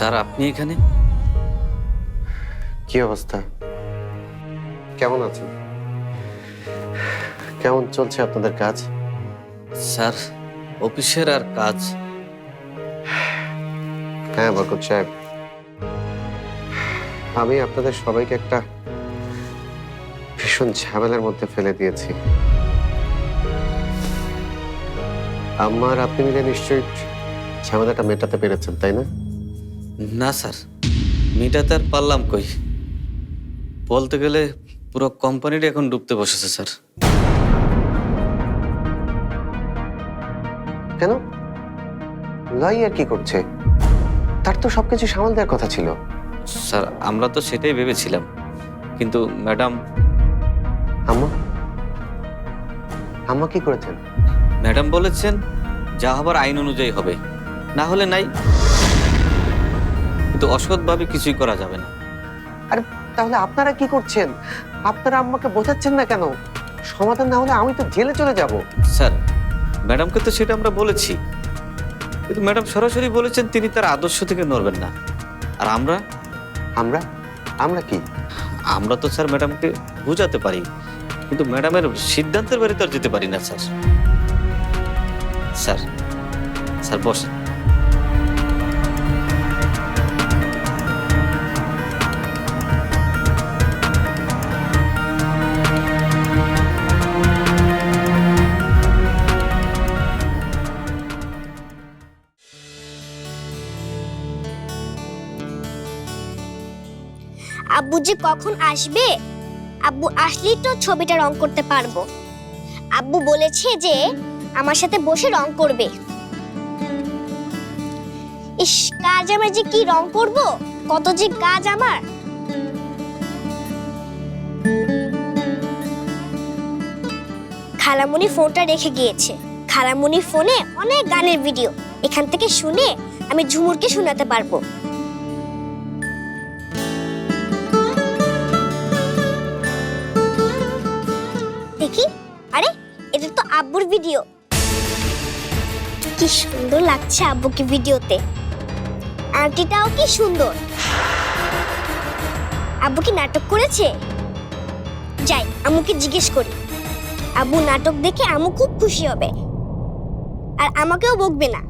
Sir আপনি এখানে? কি অবস্থা? কেমন আছেন? কেমন চলছে আপনাদের কাজ? স্যার অফিসের আর কাজ। হ্যাঁ বরকত সাহেব। আমি আপনাদের সবাইকে একটা ভীষণ ঝামেলার মধ্যে ফেলে দিয়েছি। আমার আপনি মিলে নিশ্চয়ই ঝামেলাটা মেটাতে পেরেছেন তাই না? না স্যার। মেটাতে আর পারলাম কই? বলতে গেলে পুরো কোম্পানিটা এখন ডুবতে বসেছে স্যার। কেন? লাই আর কি করছে? তার তো সবকিছু সামাল দেওয়ার কথা ছিল। স্যার আমরা তো সেটাই ভেবেছিলাম। কিন্তু ম্যাডাম আম্মা? আম্মা কি করেছেন? ম্যাডাম বলেছেন যা হবার আইন অনুযায়ী হবে। না হলে নাই। কিন্তু অসৎভাবে কিছুই করা যাবে না। আরে তাহলে আপনারা কি করছেন? আপনারা আম্মাকে বোঝাচ্ছেন না কেন? সমাধান না হলে আমি তো জেলে চলে যাব। স্যার ম্যাডামকে তো সেটা আমরা বলেছি। কিন্তু ম্যাডাম সরাসরি বলেছেন তিনি তার আদর্শ থেকে নড়বেন না। আর আমরা? আমরা? আমরা কি? আমরা তো স্যার ম্যাডামকে বোঝাতে পারি কিন্তু ম্যাডামের সিদ্ধান্তের বাইরে তো আর যেতে পারি না স্যার। স্যার স্যার বসেন। আব্বু যে কখন আসবে? আব্বু আসলেই তো ছবিটা রং করতে পারব। আব্বু বলেছে যে আমার সাথে বসে রং করবে। ইস, কাজ আমার যে কি রং করব? কত যে কাজ আমার। খালামণি ফোনটা রেখে গিয়েছে। খালামণি ফোনে অনেক গানের ভিডিও। এখান থেকে শুনে আমি ঝুমুরকে শোনাতে পারব। ভিডিও কি সুন্দর লাগছে আব্বুকে ভিডিওতে আন্টিটাও কি সুন্দর। আব্বু কি নাটক করেছে? যাই আমুকে জিজ্ঞেস করি। আব্বু নাটক দেখে আমু খুব খুশি হবে। আর আমাকেও বকবে না।